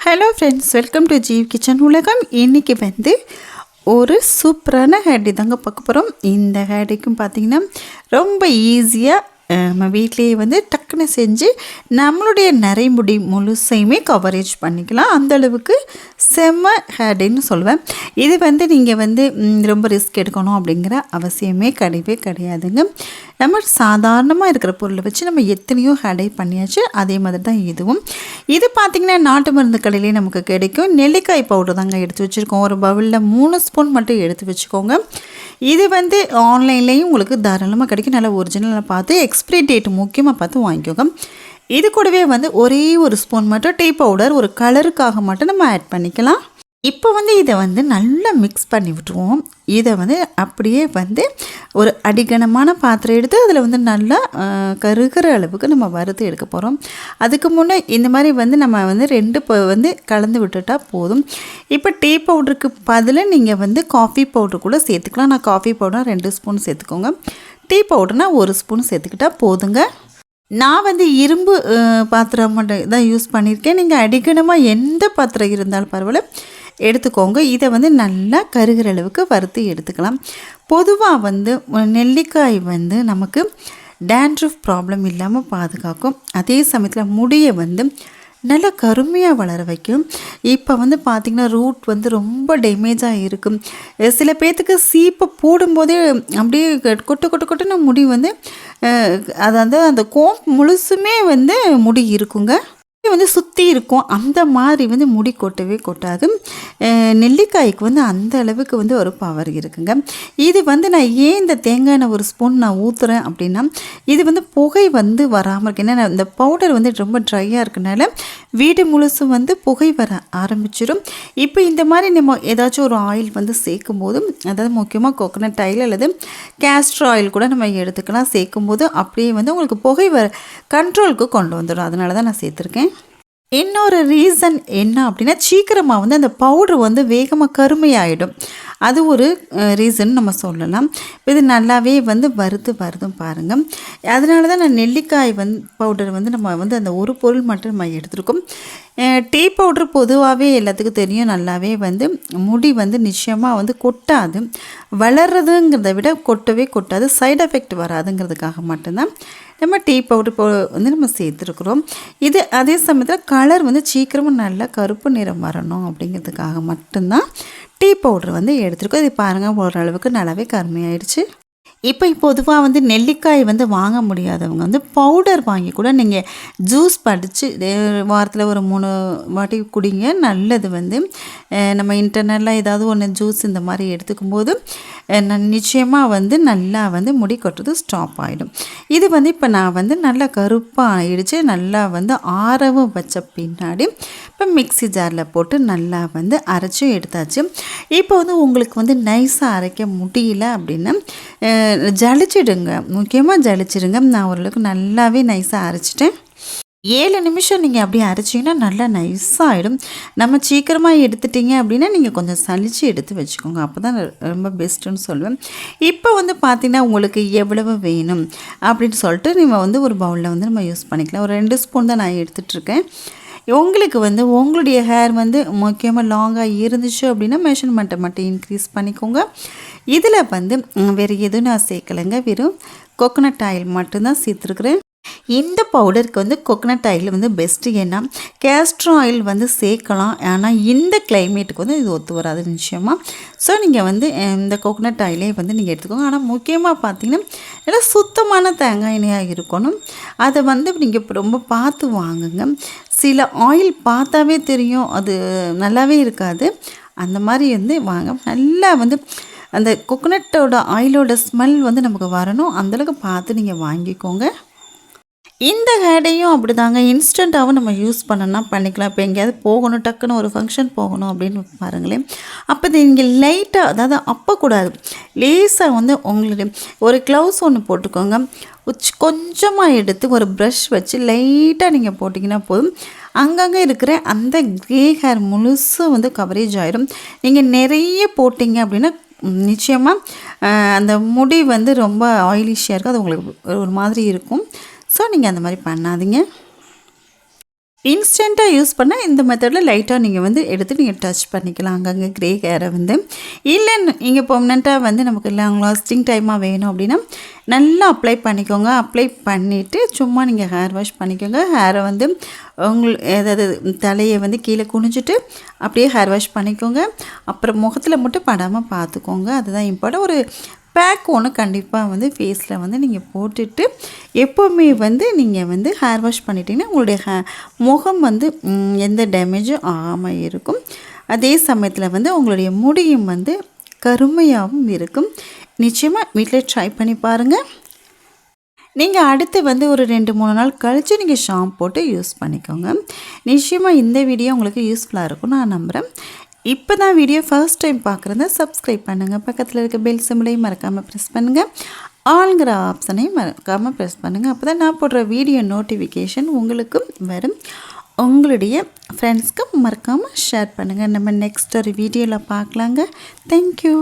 Hello friends welcome to Jeev kitchen உலகம். இன்றைக்கி வந்து ஒரு சூப்பரான ஹேடி தாங்க பார்க்க போகிறோம் இந்த ஹேடிக்கும் பார்த்தீங்கன்னா ரொம்ப ஈஸியாக நம்ம வீட்லேயே வந்து டக்குன்னு செஞ்சு நம்மளுடைய நரைமுடி முழுசையுமே கவரேஜ் பண்ணிக்கலாம். அந்த அளவுக்கு செம்ம ஹேடுன்னு சொல்லுவேன். இது வந்து நீங்கள் வந்து ரொம்ப ரிஸ்க் எடுக்கணும் அப்படிங்கிற அவசியமே கிடையவே கிடையாதுங்க. நம்ம சாதாரணமாக இருக்கிற பொருளை வச்சு நம்ம எத்தனையோ ஹேடை பண்ணியாச்சு. அதே மாதிரி தான் இதுவும். இது பார்த்திங்கன்னா நாட்டு மருந்து கடையிலே நமக்கு கிடைக்கும். நெல்லிக்காய் பவுடர் தாங்க எடுத்து வச்சுருக்கோம். ஒரு பவுலில் மூணு ஸ்பூன் மட்டும் எடுத்து வச்சுக்கோங்க. இது வந்து ஆன்லைன்லேயும் உங்களுக்கு தாராளமாக கிடைக்கும். நல்லா ஒரிஜினலாக பார்த்து எக்ஸ்பிரி டேட் முக்கியமாக பார்த்து வாங்கிக்கோங்க. இது கூடவே வந்து ஒரே ஒரு ஸ்பூன் மட்டும் டீ பவுடர் ஒரு கலருக்காக மட்டும் நம்ம ஆட் பண்ணிக்கலாம். இப்போ வந்து இதை வந்து நல்லா மிக்ஸ் பண்ணி விட்டுருவோம். இதை வந்து அப்படியே வந்து ஒரு அடிகனமான பாத்திரம் எடுத்து அதில் வந்து நல்லா கருகிற அளவுக்கு நம்ம வறுத்து எடுக்க போகிறோம் அதுக்கு முன்னே இந்த மாதிரி வந்து நம்ம வந்து ரெண்டு இப்போ வந்து கலந்து விட்டுட்டா போதும். இப்போ டீ பவுடருக்கு பதிலாக நீங்கள் வந்து காஃபி பவுடர் கூட சேர்த்துக்கலாம். நான் காஃபி பவுடர் ரெண்டு ஸ்பூன் சேர்த்துக்கோங்க. டீ பவுடர்னா ஒரு ஸ்பூன் சேர்த்துக்கிட்டா போதுங்க. நான் வந்து இரும்பு பாத்திரம் மட்டும் தான் யூஸ் பண்ணியிருக்கேன். நீங்கள் அடிக்கணமாக எந்த பாத்திரம் இருந்தாலும் பரவாயில்ல. எடுத்துக்கோங்க. இதை வந்து நல்லா கருகிற அளவுக்கு வறுத்து எடுத்துக்கலாம். பொதுவாக வந்து நெல்லிக்காய் வந்து நமக்கு டேண்ட்ரஃப் ப்ராப்ளம் இல்லாமல் பாதுகாக்கும். அதே சமயத்தில் முடியை வந்து நல்லா கருமையாக வளர வைக்கும். இப்போ வந்து பார்த்திங்கன்னா ரூட் வந்து ரொம்ப டேமேஜாக இருக்கும். சில பேர்த்துக்கு சீப்பை போடும்போதே அப்படியே கொட்டு கொட்டு கொட்டுன்னு முடி வந்து அதாவது அந்த கோம் முழுசுமே வந்து முடி இருக்குங்க. வந்து சுற்றி இருக்கும். அந்த மாதிரி வந்து முடி கொட்டவே கொட்டாது. நெல்லிக்காய்க்கு வந்து அந்த அளவுக்கு வந்து ஒரு பவர் இருக்குங்க. இது வந்து நான் ஏன் இந்த தேங்காய் எண்ணெய் ஒரு ஸ்பூன் நான் ஊற்றுறேன் அப்படின்னா இது வந்து புகை வந்து வராமல் இருக்கு. ஏன்னா இந்த பவுடர் வந்து ரொம்ப ட்ரையாக இருக்கனால வீடு முழுசும் வந்து புகை வர ஆரம்பிச்சிடும் இப்போ இந்த மாதிரி நம்ம ஏதாச்சும் ஒரு ஆயில் வந்து சேர்க்கும் போது அதாவது முக்கியமாக கோகனட் ஆயில் அல்லது கேஸ்டர் ஆயில் கூட நம்ம எடுத்துக்கலாம். சேர்க்கும் போது அப்படியே வந்து உங்களுக்கு புகை வர கண்ட்ரோலுக்கு கொண்டு வந்துடும் அதனால தான் நான் சேர்த்துருக்கேன். இன்னொரு ரீசன் என்ன அப்படின்னா சீக்கிரமாக வந்து அந்த பவுடர் வந்து வேகமாக கருமையாயிடும். அது ஒரு ரீசன் நம்ம சொல்லலாம். இது நல்லாவே வந்து வறுத்து வருதும் பாருங்கள் அதனால தான் நான் நெல்லிக்காய் வந்து பவுடர் வந்து நம்ம வந்து அந்த ஒரு பொருள் மட்டும் நம்ம எடுத்திருக்கோம். டீ பவுடர் பொதுவாகவே எல்லாத்துக்கும் தெரியும். நல்லாவே வந்து முடி வந்து நிச்சயமாக வந்து கொட்டாது. வளர்றதுங்கிறத விட கொட்டவே கொட்டாது. சைடு எஃபெக்ட் வராதுங்கிறதுக்காக மட்டும்தான். நம்ம டீ பவுடர் போ வந்து நம்ம சேர்த்துருக்குறோம். இது அதே சமயத்தில் கலர் வந்து சீக்கிரமாக நல்லா கருப்பு நிறம் வரணும் அப்படிங்கிறதுக்காக மட்டும்தான் டீ பவுடர் வந்து எடுத்துருக்கோம். இது பாருங்கள் ஓரளவுக்கு நல்லாவே கருமையாயிடுச்சு. இப்போ பொதுவாக வந்து நெல்லிக்காய் வந்து வாங்க முடியாதவங்க வந்து பவுடர் வாங்கி கூட நீங்கள் ஜூஸ் படித்து வாரத்தில் ஒரு மூணு வாட்டி குடிங்க. நல்லது வந்து நம்ம இன்டர்னலாக ஏதாவது ஒன்று ஜூஸ் இந்த மாதிரி எடுத்துக்கும் போது நிச்சயமாக வந்து நல்லா வந்து முடி கொட்டுறது ஸ்டாப் ஆகிடும் இது வந்து இப்போ நான் வந்து நல்லா கருப்பாக ஆயிடுச்சு. நல்லா வந்து ஆறவும் வச்ச பின்னாடி இப்போ மிக்ஸி ஜாரில் போட்டு நல்லா வந்து அரைச்சும் எடுத்தாச்சு. இப்போ வந்து உங்களுக்கு வந்து நைஸாக அரைக்க முடியல அப்படின்னா ஜலிச்சிடுங்க. முக்கியமாக ஜலிச்சிடுங்க. நான் ஓரளவுக்கு நல்லாவே நைஸாக அரைச்சிட்டேன். ஏழு நிமிஷம் நீங்கள் அப்படியே அரைச்சிங்கன்னா நல்லா நைஸாகிடும் நம்ம சீக்கிரமாக எடுத்துட்டீங்க அப்படின்னா நீங்கள் கொஞ்சம் சளிச்சு எடுத்து வச்சுக்கோங்க. அப்போ தான் ரொம்ப பெஸ்ட்டுன்னு சொல்லுவேன். இப்போ வந்து பார்த்திங்கன்னா உங்களுக்கு எவ்வளவு வேணும் அப்படின்னு சொல்லிட்டு நம்ம வந்து ஒரு பவுலில் வந்து நம்ம யூஸ் பண்ணிக்கலாம். ஒரு ரெண்டு ஸ்பூன் தான் நான் எடுத்துகிட்ருக்கேன் உங்களுக்கு வந்து உங்களுடைய ஹேர் வந்து முக்கியமாக லாங்காக இருந்துச்சு அப்படின்னா மெஷர்மெண்ட்டை மட்டும் இன்க்ரீஸ் பண்ணிக்கோங்க. இதில் வந்து வேறு எதுவும் நான் சேர்க்கலைங்க. வெறும் கோகோனட் ஆயில் மட்டும்தான் சேர்த்துருக்குறேன். இந்த பவுடருக்கு வந்து கொக்கனட் ஆயில் வந்து பெஸ்ட்டு ஏன்னா கேஸ்ட்ரோ ஆயில் வந்து சேர்க்கலாம். ஆனால் இந்த கிளைமேட்டுக்கு வந்து இது ஒத்து வராது நிச்சயமாக ஸோ நீங்கள் வந்து இந்த கொக்கனட் ஆயிலே வந்து நீங்கள் எடுத்துக்கோங்க. ஆனால் முக்கியமாக பார்த்தீங்கன்னா நல்லா சுத்தமான தேங்காய் எண்ணெயாக இருக்கணும். அதை வந்து நீங்கள் ரொம்ப பார்த்து வாங்குங்க. சில ஆயில் பார்த்தாவே தெரியும். அது நல்லாவே இருக்காது. அந்த மாதிரி வந்து வாங்க. நல்லா வந்து அந்த கொக்கனட்டோட ஆயிலோட ஸ்மெல் வந்து நமக்கு வரணும். அந்தளவுக்கு பார்த்து நீங்கள் வாங்கிக்கோங்க. இந்த ஹேடையும் அப்படி தாங்க இன்ஸ்டண்ட்டாகவும் நம்ம யூஸ் பண்ணனா பண்ணிக்கலாம். இப்போ எங்கேயாவது போகணும் டக்குன்னு ஒரு ஃபங்க்ஷன் போகணும் அப்படின்னு பாருங்களேன். அப்போ நீங்கள் லைட்டாக அதாவது அப்பக்கூடாது. லேசாக வந்து உங்களுடைய ஒரு க்ளவுஸ் ஒன்று போட்டுக்கோங்க. உச் கொஞ்சமாக எடுத்து ஒரு ப்ரஷ் வச்சு லைட்டாக நீங்கள் போட்டிங்கன்னா போதும். அங்கங்கே இருக்கிற அந்த க்ரே ஹேர் முழுசும் வந்து கவரேஜ் ஆயிடும் நீங்கள் நிறைய போட்டிங்க அப்படின்னா நிச்சயமாக அந்த முடி வந்து ரொம்ப ஆயிலிஷியாக இருக்கும். அது உங்களுக்கு ஒரு மாதிரி இருக்கும். ஸோ நீங்கள் அந்த மாதிரி பண்ணாதீங்க. இன்ஸ்டண்ட்டாக யூஸ் பண்ணால் இந்த மெத்தடில் லைட்டாக நீங்கள் வந்து எடுத்து நீங்கள் டச் பண்ணிக்கலாம். அங்கங்கே க்ரே ஹேரை வந்து. இல்லைன்னு இங்கே பெர்மனெண்ட்டாக வந்து நமக்கு லாங் லாஸ்டிங் டைமாக வேணும் அப்படின்னா நல்லா அப்ளை பண்ணிக்கோங்க. அப்ளை பண்ணிவிட்டு சும்மா நீங்கள் ஹேர் வாஷ் பண்ணிக்கோங்க. ஹேரை வந்து உங்கள் ஏதாவது தலையை வந்து கீழே குனிஞ்சிட்டு அப்படியே ஹேர் வாஷ் பண்ணிக்கோங்க. அப்புறம் முகத்தில் மட்டும் படாமல் பார்த்துக்கோங்க. அதுதான் இம்பார்ட்டன் ஒரு பேக் ஒன்று கண்டிப்பாக வந்து ஃபேஸில் வந்து நீங்கள் போட்டுட்டு எப்போவுமே வந்து நீங்கள் வந்து ஹேர் வாஷ் பண்ணிட்டீங்கன்னா உங்களுடைய ஹே முகம் வந்து எந்த டேமேஜும் ஆகாமல் இருக்கும். அதே சமயத்தில் வந்து உங்களுடைய முடியும் வந்து கருமையாகவும் இருக்கும். நிச்சயமாக வீட்டில் ட்ரை பண்ணி பாருங்கள் நீங்கள் அடுத்து வந்து ஒரு ரெண்டு மூணு நாள் கழித்து நீங்கள் ஷாம்பு போட்டு யூஸ் பண்ணிக்கோங்க. நிச்சயமாக இந்த வீடியோ உங்களுக்கு யூஸ்ஃபுல்லாக இருக்கும். நான் நம்புகிறேன் இப்போ தான் வீடியோ ஃபர்ஸ்ட் டைம் பார்க்குறத சப்ஸ்கிரைப் பண்ணுங்கள் பக்கத்தில் இருக்க பெல் சிம்பிளையும் மறக்காமல் ப்ரெஸ் பண்ணுங்கள் ஆளுங்கிற ஆப்ஷனையும் மறக்காமல் ப்ரெஸ் பண்ணுங்கள் அப்போ தான் நான் போடுற வீடியோ நோட்டிஃபிகேஷன் உங்களுக்கும் வரும். உங்களுடைய ஃப்ரெண்ட்ஸ்க்கு மறக்காமல் ஷேர் பண்ணுங்கள் நம்ம நெக்ஸ்ட் ஒரு வீடியோவில் பார்க்கலாங்க. தேங்க்யூ